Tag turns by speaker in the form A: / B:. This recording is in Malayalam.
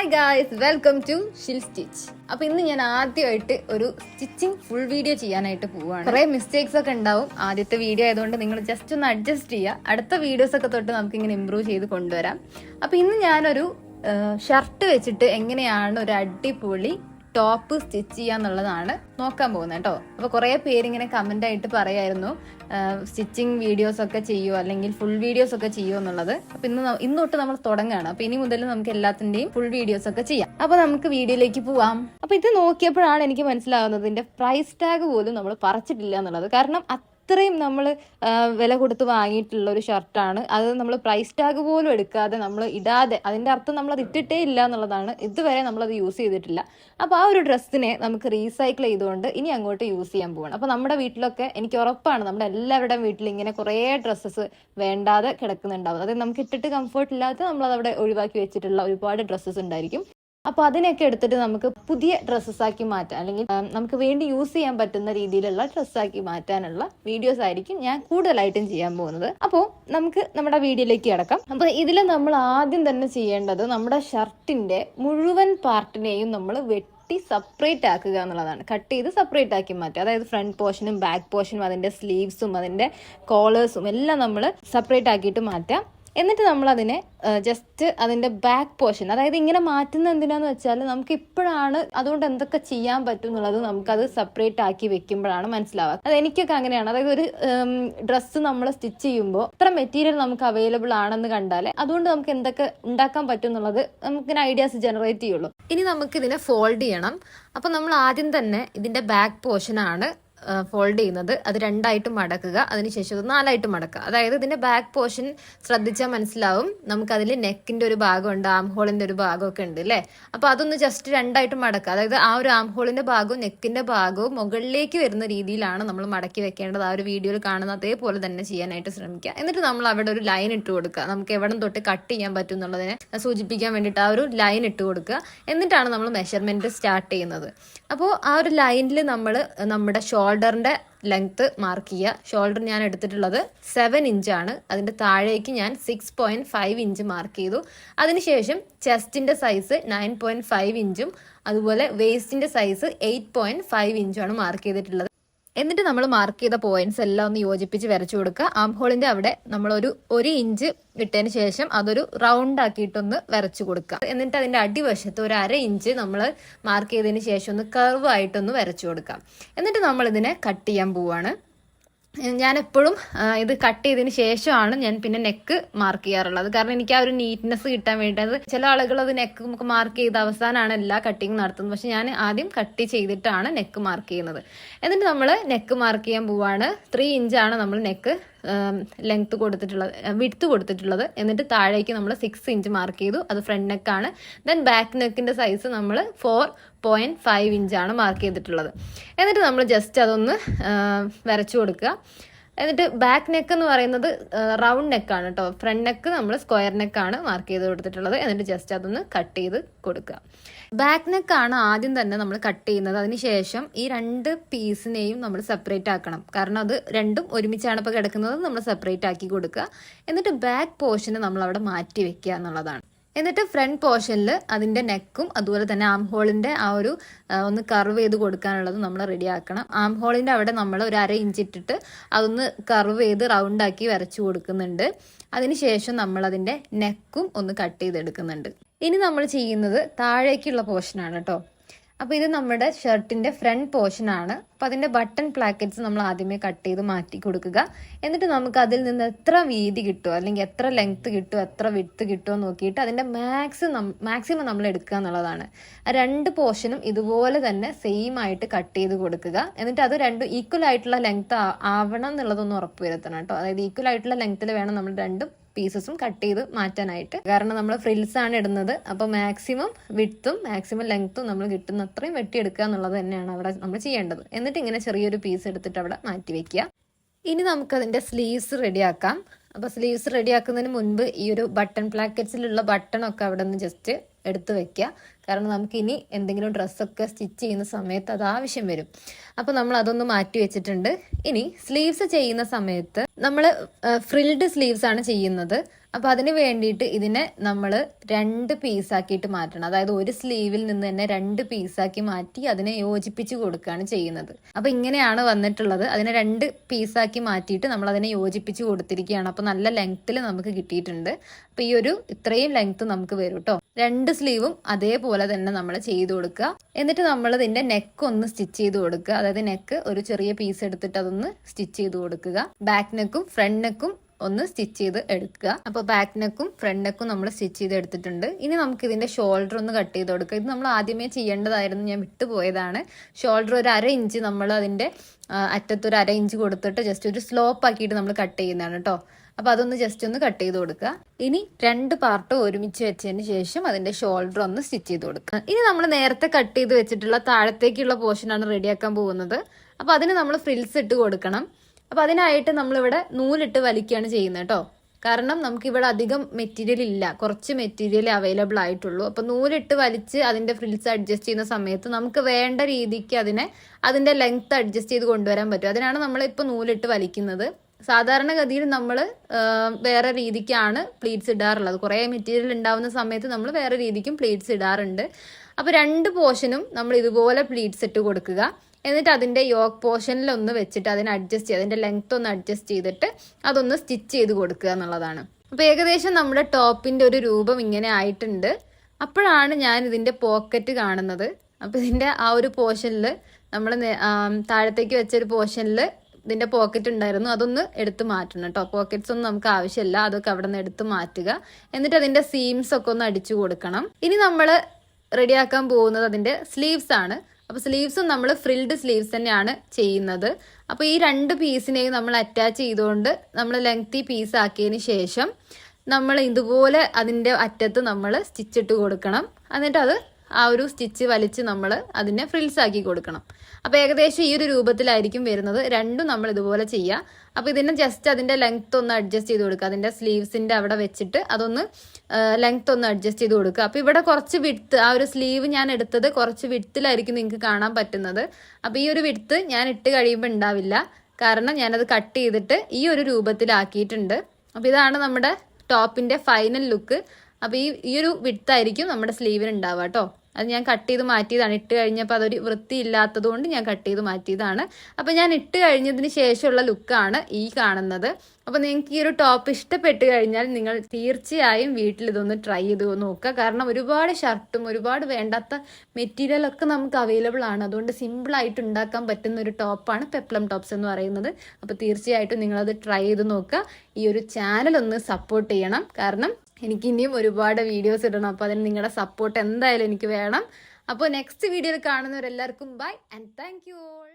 A: Hi guys welcome to Shil stitch അപ്പൊ ഇന്ന് ഞാൻ ആദ്യമായിട്ട് ഒരു സ്റ്റിച്ചിങ് ഫുൾ വീഡിയോ ചെയ്യാനായിട്ട് പോവാണ്. കുറെ മിസ്റ്റേക്സ് ഒക്കെ ഉണ്ടാവും. ആദ്യത്തെ വീഡിയോ ആയതുകൊണ്ട് നിങ്ങൾ ജസ്റ്റ് ഒന്ന് അഡ്ജസ്റ്റ് ചെയ്യുക. അടുത്ത വീഡിയോസ് ഒക്കെ തൊട്ട് നമുക്ക് ഇങ്ങനെ ഇമ്പ്രൂവ് ചെയ്ത് കൊണ്ടുവരാം. അപ്പൊ ഇന്ന് ഞാനൊരു ഷർട്ട് വെച്ചിട്ട് എങ്ങനെയാണ് ഒരു അടിപൊളി ടോപ്പ് സ്റ്റിച്ച് ചെയ്യാന്നുള്ളതാണ് നോക്കാൻ പോകുന്നത് കേട്ടോ. അപ്പൊ കുറെ പേര് ഇങ്ങനെ കമന്റ് ആയിട്ട് പറയായിരുന്നു സ്റ്റിച്ചിങ് വീഡിയോസ് ഒക്കെ ചെയ്യുമോ അല്ലെങ്കിൽ ഫുൾ വീഡിയോസ് ഒക്കെ ചെയ്യുമോ എന്നുള്ളത്. അപ്പൊ ഇന്ന് ഇന്ന് തൊട്ട് നമ്മൾ തുടങ്ങുകയാണ്. അപ്പൊ ഇനി മുതൽ നമുക്ക് എല്ലാത്തിന്റെയും ഫുൾ വീഡിയോസ് ഒക്കെ ചെയ്യാം. അപ്പൊ നമുക്ക് വീഡിയോയിലേക്ക് പോവാം. അപ്പൊ ഇത് നോക്കിയപ്പോഴാണ് എനിക്ക് മനസ്സിലാവുന്നത് ഇതിന്റെ പ്രൈസ് ടാഗ് പോലും നമ്മൾ പറിച്ചിട്ടില്ല എന്നുള്ളത്. കാരണം അത്രയും നമ്മൾ വില കൊടുത്ത് വാങ്ങിയിട്ടുള്ള ഒരു ഷർട്ടാണ്. അത് നമ്മൾ പ്രൈസ് ടാഗ് പോലും എടുക്കാതെ നമ്മൾ ഇടാതെ അതിന്റെ അർത്ഥം നമ്മൾ അത് ഇട്ടിട്ടേ ഇല്ല എന്നുള്ളതാണ്. ഇതുവരെ നമ്മളത് യൂസ് ചെയ്തിട്ടില്ല. അപ്പോൾ ആ ഒരു ഡ്രസ്സിനെ നമുക്ക് റീസൈക്കിൾ ചെയ്തുകൊണ്ട് ഇനി അങ്ങോട്ട് യൂസ് ചെയ്യാൻ പോകണം അപ്പോൾ നമ്മുടെ വീട്ടിലൊക്കെ എനിക്ക് ഉറപ്പാണ് നമ്മുടെ എല്ലാവരുടെയും വീട്ടിൽ ഇങ്ങനെ കുറേ ഡ്രസ്സസ് വേണ്ടാതെ കിടക്കുന്നുണ്ടാവും. അതായത് നമുക്ക് ഇട്ടിട്ട് കംഫർട്ട് ഇല്ലാത്ത നമ്മൾ അവിടെ ഒഴിവാക്കി വെച്ചിട്ടുള്ള ഒരുപാട് ഡ്രസ്സസ് ഉണ്ടായിരിക്കും. അപ്പോൾ അതിനൊക്കെ എടുത്തിട്ട് നമുക്ക് പുതിയ ഡ്രസ്സസ് ആക്കി മാറ്റാം. അല്ലെങ്കിൽ നമുക്ക് വേണ്ടി യൂസ് ചെയ്യാൻ പറ്റുന്ന രീതിയിലുള്ള ഡ്രസ്സ് ആക്കി മാറ്റാനുള്ള വീഡിയോസ് ആയിരിക്കും ഞാൻ കൂടുതലായിട്ടും ചെയ്യാൻ പോകുന്നത്. അപ്പോൾ നമുക്ക് നമ്മുടെ വീഡിയോയിലേക്ക് കിടക്കാം. അപ്പോൾ ഇതിൽ നമ്മൾ ആദ്യം തന്നെ ചെയ്യേണ്ടത് നമ്മുടെ ഷർട്ടിന്റെ മുഴുവൻ പാർട്ടിനെയും നമ്മൾ വെട്ടി സെപ്പറേറ്റ് ആക്കുക എന്നുള്ളതാണ്. കട്ട് ചെയ്ത് സെപ്പറേറ്റ് ആക്കി മാറ്റുക. അതായത് ഫ്രണ്ട് പോർഷനും ബാക്ക് പോർഷനും അതിന്റെ സ്ലീവ്സും അതിന്റെ കോളേഴ്സും എല്ലാം നമ്മൾ സെപ്പറേറ്റ് ആക്കിയിട്ട് മാറ്റാം. എന്നിട്ട് നമ്മൾ അതിനെ ജസ്റ്റ് അതിന്റെ ബാക്ക് പോർഷൻ അതായത് ഇങ്ങനെ മാറ്റുന്ന എന്തിനാന്ന് വെച്ചാൽ നമുക്ക് ഇപ്പോഴാണ് അതുകൊണ്ട് എന്തൊക്കെ ചെയ്യാൻ പറ്റും എന്നുള്ളത് നമുക്കത് സെപ്പറേറ്റ് ആക്കി വെക്കുമ്പോഴാണ് മനസ്സിലാവുക. അത് എനിക്കൊക്കെ അങ്ങനെയാണ്. അതായത് ഒരു ഡ്രസ്സ് നമ്മൾ സ്റ്റിച്ച് ചെയ്യുമ്പോൾ ഇത്ര മെറ്റീരിയൽ നമുക്ക് അവൈലബിൾ ആണെന്ന് കണ്ടാൽ അതുകൊണ്ട് നമുക്ക് എന്തൊക്കെ ഉണ്ടാക്കാൻ പറ്റും എന്നുള്ളത് നമുക്കിങ്ങനെ ഐഡിയാസ് ജനറേറ്റ് ചെയ്യുള്ളൂ. ഇനി നമുക്ക് ഇതിനെ ഫോൾഡ് ചെയ്യണം. അപ്പൊ നമ്മൾ ആദ്യം തന്നെ ഇതിന്റെ ബാക്ക് പോർഷനാണ് ഫോൾഡ് ചെയ്യുന്നത്. അത് രണ്ടായിട്ട് മടക്കുക. അതിനുശേഷം അത് നാലായിട്ട് മടക്കുക. അതായത് ഇതിന്റെ ബാക്ക് പോർഷൻ ശ്രദ്ധിച്ചാൽ മനസ്സിലാവും. നമുക്കതിൽ നെക്കിന്റെ ഒരു ഭാഗമുണ്ട് ആം ഹോളിന്റെ ഒരു ഭാഗമൊക്കെ ഉണ്ട് അല്ലേ അപ്പൊ അതൊന്ന് ജസ്റ്റ് രണ്ടായിട്ട് മടക്കുക. അതായത് ആ ഒരു ആം ഹോളിന്റെ ഭാഗവും നെക്കിന്റെ ഭാഗവും മുകളിലേക്ക് വരുന്ന രീതിയിലാണ് നമ്മൾ മടക്കി വെക്കേണ്ടത്. ആ ഒരു വീഡിയോയിൽ കാണുന്ന അതേപോലെ തന്നെ ചെയ്യാനായിട്ട് ശ്രമിക്കുക. എന്നിട്ട് നമ്മൾ അവിടെ ഒരു ലൈൻ ഇട്ട് കൊടുക്കുക. നമുക്ക് എവിടം തൊട്ട് കട്ട് ചെയ്യാൻ പറ്റും എന്നുള്ളതിനെ സൂചിപ്പിക്കാൻ വേണ്ടിയിട്ട് ആ ഒരു ലൈൻ ഇട്ട് കൊടുക്കുക. എന്നിട്ടാണ് നമ്മൾ മെഷർമെന്റ് സ്റ്റാർട്ട് ചെയ്യുന്നത്. അപ്പോൾ ആ ഒരു ലൈനിൽ നമ്മൾ നമ്മുടെ ഷോൾഡറിന്റെ ലെങ്ത്ത് മാർക്ക് ചെയ്യുക. ഷോൾഡർ ഞാൻ എടുത്തിട്ടുള്ളത് സെവൻ ആണ്. അതിന്റെ താഴേക്ക് ഞാൻ six point five inch mark ചെയ്തു. അതിനുശേഷം ചെസ്റ്റിന്റെ സൈസ് നയൻ പോയിന്റ് ഫൈവ് ഇഞ്ചും അതുപോലെ വേസ്റ്റിന്റെ സൈസ് എയ്റ്റ് പോയിന്റ് ഫൈവ് ഇഞ്ചുമാണ് മാർക്ക് ചെയ്തിട്ടുള്ളത്. എന്നിട്ട് നമ്മൾ മാർക്ക് ചെയ്ത പോയിന്റ്സ് എല്ലാം ഒന്ന് യോജിപ്പിച്ച് വരച്ചു കൊടുക്കുക. ആം ഹോളിന്റെ അവിടെ നമ്മൾ ഒരു ഒരു ഇഞ്ച് ഇട്ടതിന് ശേഷം അതൊരു റൗണ്ട് ആക്കിയിട്ടൊന്ന് വരച്ചു കൊടുക്കുക. എന്നിട്ട് അതിന്റെ അടിവശത്ത് ഒരു അര ഇഞ്ച് നമ്മൾ മാർക്ക് ചെയ്തതിന് ശേഷം ഒന്ന് കർവ് ആയിട്ടൊന്ന് വരച്ചു കൊടുക്കാം എന്നിട്ട് നമ്മൾ ഇതിനെ കട്ട് ചെയ്യാൻ പോവാണ്. ഞാൻ എപ്പോഴും ഇത് കട്ട് ചെയ്തതിന് ശേഷമാണ് ഞാൻ പിന്നെ നെക്ക് മാർക്ക് ചെയ്യാറുള്ളത്. കാരണം എനിക്ക് ആ ഒരു നീറ്റ്നെസ് കിട്ടാൻ വേണ്ടി. അത് ചില ആളുകൾ അത് നെക്ക് നമുക്ക് മാർക്ക് ചെയ്ത അവസാനമാണ് എല്ലാ കട്ടിങ് നടത്തുന്നത്. പക്ഷെ ഞാൻ ആദ്യം കട്ട് ചെയ്തിട്ടാണ് നെക്ക് മാർക്ക് ചെയ്യുന്നത്. എന്നിട്ട് നമ്മൾ നെക്ക് മാർക്ക് ചെയ്യാൻ പോവാണ്. ത്രീ ഇഞ്ചാണ് നമ്മൾ നെക്ക് ലെങ്ത് കൊടുത്തിട്ടുള്ളത് വിടുത്ത് കൊടുത്തിട്ടുള്ളത്. എന്നിട്ട് താഴേക്ക് നമ്മൾ സിക്സ് ഇഞ്ച് മാർക്ക് ചെയ്തു. അത് ഫ്രണ്ട് നെക്കാണ് ദെൻ ബാക്ക് നെക്കിന്റെ സൈസ് നമ്മൾ ഫോർ പോയിന്റ് ഫൈവ് ഇഞ്ചാണ് മാർക്ക് ചെയ്തിട്ടുള്ളത്. എന്നിട്ട് നമ്മൾ ജസ്റ്റ് അതൊന്ന് വരച്ചു കൊടുക്കുക. എന്നിട്ട് ബാക്ക് നെക്ക് എന്ന് പറയുന്നത് റൗണ്ട് നെക്കാണ് കേട്ടോ ഫ്രണ്ട് നെക്ക് നമ്മൾ സ്ക്വയർ നെക്കാണ് മാർക്ക് ചെയ്ത് കൊടുത്തിട്ടുള്ളത്. എന്നിട്ട് ജസ്റ്റ് അതൊന്ന് കട്ട് ചെയ്ത് കൊടുക്കുക. ബാക്ക് ആണ് ആദ്യം തന്നെ നമ്മൾ കട്ട് ചെയ്യുന്നത്. അതിനുശേഷം ഈ രണ്ട് പീസിനെയും നമ്മൾ സെപ്പറേറ്റ് ആക്കണം. കാരണം അത് രണ്ടും ഒരുമിച്ചാണ് ഇപ്പോൾ കിടക്കുന്നത്. നമ്മൾ സെപ്പറേറ്റ് ആക്കി കൊടുക്കുക. എന്നിട്ട് ബാക്ക് പോർഷന് നമ്മൾ അവിടെ മാറ്റി വെക്കുക എന്നുള്ളതാണ്. എന്നിട്ട് ഫ്രണ്ട് പോർഷനിൽ അതിന്റെ നെക്കും അതുപോലെ തന്നെ ആം ഹോളിന്റെ ആ ഒരു ഒന്ന് കർവ് ചെയ്ത് കൊടുക്കാനുള്ളത് നമ്മൾ റെഡി ആക്കണം. ആം ഹോളിന്റെ അവിടെ നമ്മൾ ഒരു അര ഇഞ്ച് ഇട്ടിട്ട് അതൊന്ന് കർവ് ചെയ്ത് റൗണ്ട് ആക്കി വരച്ചു കൊടുക്കുന്നുണ്ട്. അതിനുശേഷം നമ്മൾ അതിന്റെ നെക്കും ഒന്ന് കട്ട് ചെയ്തെടുക്കുന്നുണ്ട്. ഇനി നമ്മൾ ചെയ്യുന്നത് താഴേക്കുള്ള പോർഷനാണ് കേട്ടോ അപ്പോൾ ഇത് നമ്മുടെ ഷർട്ടിന്റെ ഫ്രണ്ട് പോർഷൻ ആണ്. അപ്പോൾ അതിന്റെ ബട്ടൺ പ്ലാക്കറ്റ്സ് നമ്മൾ ആദ്യമേ കട്ട് ചെയ്ത് മാറ്റി കൊടുക്കുക. എന്നിട്ട് നമുക്ക് അതിൽ നിന്ന് എത്ര വീതി കിട്ടുമോ അല്ലെങ്കിൽ എത്ര ലെങ്ത്ത് കിട്ടുമോ എത്ര വിട്ട് കിട്ടുമോ നോക്കിയിട്ട് അതിന്റെ മാക്സ് മാക്സിമം നമ്മൾ എടുക്കുക എന്നുള്ളതാണ്. ആ രണ്ട് പോർഷനും ഇതുപോലെ തന്നെ സെയിം ആയിട്ട് കട്ട് ചെയ്ത് കൊടുക്കുക. എന്നിട്ട് അത് രണ്ടും ഈക്വൽ ആയിട്ടുള്ള ലെങ്ത് ആവണം എന്നുള്ളതൊന്ന് ഉറപ്പുവരുത്തണം കേട്ടോ. അതായത് ഈക്വൽ ആയിട്ടുള്ള ലെങ്ത്തിൽ വേണം നമ്മൾ രണ്ടും പീസസും കട്ട് ചെയ്ത് മാറ്റാനായിട്ട്. കാരണം നമ്മൾ ഫ്രിൽസ് ആണ് ഇടുന്നത്. അപ്പോൾ മാക്സിമം വിട്ടും മാക്സിമം ലെങ്ത്തും നമ്മൾ കിട്ടുന്ന അത്രയും വെട്ടിയെടുക്കുക എന്നുള്ളത് തന്നെയാണ് അവിടെ നമ്മൾ ചെയ്യേണ്ടത്. എന്നിട്ട് ഇങ്ങനെ ചെറിയൊരു പീസ് എടുത്തിട്ട് അവിടെ മാറ്റി വെക്കുക. ഇനി നമുക്ക് അതിന്റെ സ്ലീവ്സ് റെഡിയാക്കാം അപ്പോൾ സ്ലീവ്സ് റെഡിയാക്കുന്നതിന് മുൻപ് ഈ ഒരു ബട്ടൺ പ്ലാക്കറ്റ്സിലുള്ള ബട്ടൺ ഒക്കെ അവിടെ നിന്ന് ജസ്റ്റ് എടുത്ത് വെക്കുക കാരണം നമുക്ക് ഇനി എന്തെങ്കിലും ഡ്രസ്സൊക്കെ സ്റ്റിച്ച് ചെയ്യുന്ന സമയത്ത് അത് ആവശ്യം വരും. അപ്പോൾ നമ്മൾ അതൊന്ന് മാറ്റി വെച്ചിട്ടുണ്ട്. ഇനി സ്ലീവ്സ് ചെയ്യുന്ന സമയത്ത് നമ്മൾ ഫ്രിൽഡ് സ്ലീവ്സ് ആണ് ചെയ്യുന്നത്. അപ്പോൾ അതിന് വേണ്ടിയിട്ട് ഇതിനെ നമ്മൾ രണ്ട് പീസാക്കിയിട്ട് മാറ്റണം. അതായത് ഒരു സ്ലീവിൽ നിന്ന് തന്നെ രണ്ട് പീസാക്കി മാറ്റി അതിനെ യോജിപ്പിച്ച് കൊടുക്കുകയാണ് ചെയ്യുന്നത്. അപ്പോൾ ഇങ്ങനെയാണ് വന്നിട്ടുള്ളത്. അതിനെ രണ്ട് പീസാക്കി മാറ്റിയിട്ട് നമ്മൾ അതിനെ യോജിപ്പിച്ച് കൊടുത്തിരിക്കുകയാണ് അപ്പോൾ നല്ല ലെങ്ത്തിൽ നമുക്ക് കിട്ടിയിട്ടുണ്ട്. അപ്പോൾ ഈ ഒരു ഇത്രയും ലെങ്ത്ത് നമുക്ക് വരും കേട്ടോ രണ്ട് സ്ലീവും അതേപോലെ തന്നെ നമ്മൾ ചെയ്ത് കൊടുക്കുക. എന്നിട്ട് നമ്മൾ ഇതിന്റെ നെക്ക് ഒന്ന് സ്റ്റിച്ച് ചെയ്ത് കൊടുക്കുക. അതായത് നെക്ക് ഒരു ചെറിയ പീസ് എടുത്തിട്ട് അതൊന്ന് സ്റ്റിച്ച് ചെയ്ത് കൊടുക്കുക. ബാക്ക് നെക്കും ഫ്രണ്ട് നെക്കും ഒന്ന് സ്റ്റിച്ച് ചെയ്ത് എടുക്കുക. അപ്പോൾ ബാക്ക് നെക്കും ഫ്രണ്ട് നെക്കും നമ്മൾ സ്റ്റിച്ച് ചെയ്ത് എടുത്തിട്ടുണ്ട്. ഇനി നമുക്ക് ഇതിന്റെ ഷോൾഡർ ഒന്ന് കട്ട് ചെയ്ത് കൊടുക്കുക. ഇത് നമ്മൾ ആദ്യമേ ചെയ്യേണ്ടതായിരുന്നു. ഞാൻ വിട്ടുപോയതാണ് ഷോൾഡർ ഒരു അര ഇഞ്ച് നമ്മൾ അതിന്റെ അറ്റത്തൊരു അര ഇഞ്ച് കൊടുത്തിട്ട് ജസ്റ്റ് ഒരു സ്ലോപ്പ് ആക്കിയിട്ട് നമ്മൾ കട്ട് ചെയ്യുന്നതാണ് കേട്ടോ അപ്പൊ അതൊന്ന് ജസ്റ്റ് ഒന്ന് കട്ട് ചെയ്ത് കൊടുക്കുക ഇനി രണ്ട് പാർട്ട് ഒരുമിച്ച് വെച്ചതിന് ശേഷം അതിന്റെ ഷോൾഡർ ഒന്ന് സ്റ്റിച്ച് ചെയ്ത് കൊടുക്കുക ഇനി നമ്മൾ നേരത്തെ കട്ട് ചെയ്ത് വെച്ചിട്ടുള്ള താഴത്തേക്കുള്ള പോർഷനാണ് റെഡിയാക്കാൻ പോകുന്നത്. അപ്പൊ അതിന് നമ്മൾ ഫ്രിൽസ് ഇട്ട് കൊടുക്കണം. അപ്പൊ അതിനായിട്ട് നമ്മളിവിടെ നൂലിട്ട് വലിക്കുകയാണ് ചെയ്യുന്നത് കേട്ടോ കാരണം നമുക്ക് ഇവിടെ അധികം മെറ്റീരിയൽ ഇല്ല. കുറച്ച് മെറ്റീരിയൽ അവൈലബിൾ ആയിട്ടുള്ളൂ. അപ്പൊ നൂലിട്ട് വലിച്ച് അതിന്റെ ഫ്രിൽസ് അഡ്ജസ്റ്റ് ചെയ്യുന്ന സമയത്ത് നമുക്ക് വേണ്ട രീതിക്ക് അതിനെ അതിന്റെ ലെങ്ത് അഡ്ജസ്റ്റ് ചെയ്ത് കൊണ്ടുവരാൻ പറ്റും. അതിനാണ് നമ്മൾ ഇപ്പൊ നൂലിട്ട് വലിക്കുന്നത്. സാധാരണഗതിയിൽ നമ്മൾ വേറെ രീതിക്കാണ് പ്ലീറ്റ്സ് ഇടാറുള്ളത്. കുറേ മെറ്റീരിയൽ ഉണ്ടാവുന്ന സമയത്ത് നമ്മൾ വേറെ രീതിക്കും പ്ലീറ്റ്സ് ഇടാറുണ്ട്. അപ്പോൾ രണ്ട് പോർഷനും നമ്മൾ ഇതുപോലെ പ്ലീറ്റ്സ് ഇട്ട് കൊടുക്കുക. എന്നിട്ട് അതിന്റെ യോക്ക് പോർഷനിലൊന്ന് വെച്ചിട്ട് അതിനെ അഡ്ജസ്റ്റ് ചെയ്ത് അതിന്റെ ലെങ്ത് ഒന്ന് അഡ്ജസ്റ്റ് ചെയ്തിട്ട് അതൊന്ന് സ്റ്റിച്ച് ചെയ്ത് കൊടുക്കുക എന്നുള്ളതാണ്. അപ്പോൾ ഏകദേശം നമ്മുടെ ടോപ്പിന്റെ ഒരു രൂപം ഇങ്ങനെ ആയിട്ടുണ്ട്. അപ്പോഴാണ് ഞാൻ ഇതിന്റെ പോക്കറ്റ് കാണുന്നത്. അപ്പോൾ ഇതിന്റെ ആ ഒരു പോർഷനിൽ നമ്മൾ താഴത്തേക്ക് വെച്ചൊരു പോർഷനിൽ ഇതിന്റെ പോക്കറ്റ് ഉണ്ടായിരുന്നു അതൊന്ന് എടുത്ത് മാറ്റണം കേട്ടോ. പോക്കറ്റ്സ് ഒന്നും നമുക്ക് ആവശ്യമില്ല അതൊക്കെ അവിടെ നിന്ന് എടുത്ത് മാറ്റുക. എന്നിട്ട് അതിന്റെ സീംസ് ഒക്കെ ഒന്ന് അടിച്ചു കൊടുക്കണം. ഇനി നമ്മൾ റെഡിയാക്കാൻ പോകുന്നത് അതിന്റെ സ്ലീവ്സ് ആണ്. അപ്പൊ സ്ലീവ്സും നമ്മൾ ഫ്രിൽഡ് സ്ലീവ്സ് തന്നെയാണ് ചെയ്യുന്നത്. അപ്പൊ ഈ രണ്ട് പീസിനെയും നമ്മൾ അറ്റാച്ച് ചെയ്തുകൊണ്ട് നമ്മൾ ലെങ്തി പീസ് ആക്കിയതിന് ശേഷം നമ്മൾ ഇതുപോലെ അതിന്റെ അറ്റത്ത് നമ്മൾ സ്റ്റിച്ചിട്ട് കൊടുക്കണം. എന്നിട്ട് അത് ആ ഒരു സ്റ്റിച്ച് വലിച്ച് നമ്മൾ അതിനെ ഫ്രിൽസ് ആക്കി കൊടുക്കണം. അപ്പോൾ ഏകദേശം ഈ ഒരു രൂപത്തിലായിരിക്കും വരുന്നത്. രണ്ടും നമ്മൾ ഇതുപോലെ ചെയ്യുക അപ്പോൾ ഇതിനെ ജസ്റ്റ് അതിന്റെ ലെങ്ത് ഒന്ന് അഡ്ജസ്റ്റ് ചെയ്ത് കൊടുക്കുക. അതിന്റെ സ്ലീവ്സിന്റെ അവിടെ വെച്ചിട്ട് അതൊന്ന് ലെങ്ത് ഒന്ന് അഡ്ജസ്റ്റ് ചെയ്ത് കൊടുക്കുക. അപ്പോൾ ഇവിടെ കുറച്ച് വിട്ത്ത് ആ ഒരു സ്ലീവ് ഞാൻ എടുത്തത് കുറച്ച് വിട്ത്തിലായിരിക്കും നിങ്ങൾക്ക് കാണാൻ പറ്റുന്നത്. അപ്പോൾ ഈ ഒരു വിട്ത്ത് ഞാൻ ഇട്ട് കഴിയുമ്പോൾ ഉണ്ടാവില്ല കാരണം ഞാനത് കട്ട് ചെയ്തിട്ട് ഈ ഒരു രൂപത്തിലാക്കിയിട്ടുണ്ട്. അപ്പോൾ ഇതാണ് നമ്മുടെ ടോപ്പിന്റെ ഫൈനൽ ലുക്ക് അപ്പോൾ ഈ ഈ ഒരു വിട്ത്തായിരിക്കും നമ്മുടെ സ്ലീവിന് ഉണ്ടാവുക കേട്ടോ അത് ഞാൻ കട്ട് ചെയ്ത് മാറ്റിയതാണ്. ഇട്ട് കഴിഞ്ഞപ്പോൾ അതൊരു വൃത്തി ഇല്ലാത്തത് കൊണ്ട് ഞാൻ കട്ട് ചെയ്ത് മാറ്റിയതാണ്. അപ്പോൾ ഞാൻ ഇട്ട് കഴിഞ്ഞതിന് ശേഷമുള്ള ലുക്കാണ് ഈ കാണുന്നത്. അപ്പോൾ നിങ്ങൾക്ക് ഈ ഒരു ടോപ്പ് ഇഷ്ടപ്പെട്ട് കഴിഞ്ഞാൽ നിങ്ങൾ തീർച്ചയായും വീട്ടിൽ ഇതൊന്ന് ട്രൈ ചെയ്ത് നോക്കുക. കാരണം ഒരുപാട് ഷർട്ടും ഒരുപാട് വേണ്ടാത്ത മെറ്റീരിയലൊക്കെ നമുക്ക് അവൈലബിൾ ആണ്. അതുകൊണ്ട് സിമ്പിളായിട്ട് ഉണ്ടാക്കാൻ പറ്റുന്ന ഒരു ടോപ്പാണ് പെപ്ലം ടോപ്സ് എന്ന് പറയുന്നത്. അപ്പോൾ തീർച്ചയായിട്ടും നിങ്ങളത് ട്രൈ ചെയ്ത് നോക്കുക. ഈ ഒരു ചാനൽ ഒന്ന് സപ്പോർട്ട് ചെയ്യണം. കാരണം എനിക്ക് ഇനിയും ഒരുപാട് വീഡിയോസ് ഇടണം. അപ്പോൾ അതിന് നിങ്ങളുടെ സപ്പോർട്ട് എന്തായാലും എനിക്ക് വേണം. അപ്പോൾ നെക്സ്റ്റ് വീഡിയോയിൽ കാണുന്നവരെല്ലാവർക്കും bye and thank you all